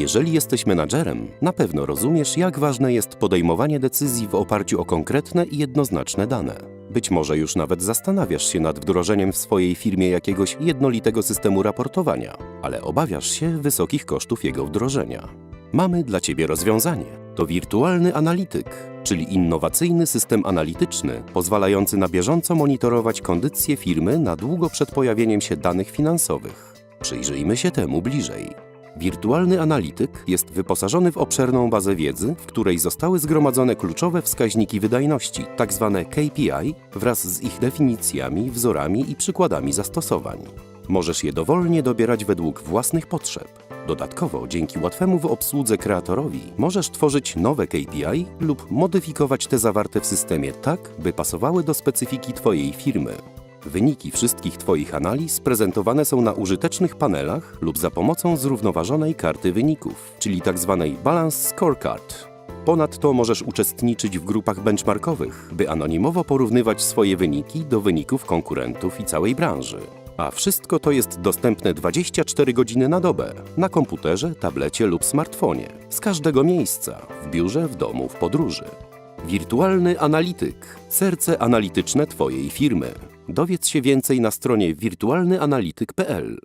Jeżeli jesteś menadżerem, na pewno rozumiesz, jak ważne jest podejmowanie decyzji w oparciu o konkretne i jednoznaczne dane. Być może już nawet zastanawiasz się nad wdrożeniem w swojej firmie jakiegoś jednolitego systemu raportowania, ale obawiasz się wysokich kosztów jego wdrożenia. Mamy dla Ciebie rozwiązanie. To wirtualny analityk, czyli innowacyjny system analityczny pozwalający na bieżąco monitorować kondycję firmy na długo przed pojawieniem się danych finansowych. Przyjrzyjmy się temu bliżej. Wirtualny analityk jest wyposażony w obszerną bazę wiedzy, w której zostały zgromadzone kluczowe wskaźniki wydajności, tzw. KPI, wraz z ich definicjami, wzorami i przykładami zastosowań. Możesz je dowolnie dobierać według własnych potrzeb. Dodatkowo, dzięki łatwemu w obsłudze kreatorowi, możesz tworzyć nowe KPI lub modyfikować te zawarte w systemie tak, by pasowały do specyfiki Twojej firmy. Wyniki wszystkich Twoich analiz prezentowane są na użytecznych panelach lub za pomocą zrównoważonej karty wyników, czyli tzw. Balance Scorecard. Ponadto możesz uczestniczyć w grupach benchmarkowych, by anonimowo porównywać swoje wyniki do wyników konkurentów i całej branży. A wszystko to jest dostępne 24 godziny na dobę na komputerze, tablecie lub smartfonie, z każdego miejsca, w biurze, w domu, w podróży. Wirtualny analityk serce analityczne Twojej firmy. Dowiedz się więcej na stronie wirtualnyanalytyk.pl.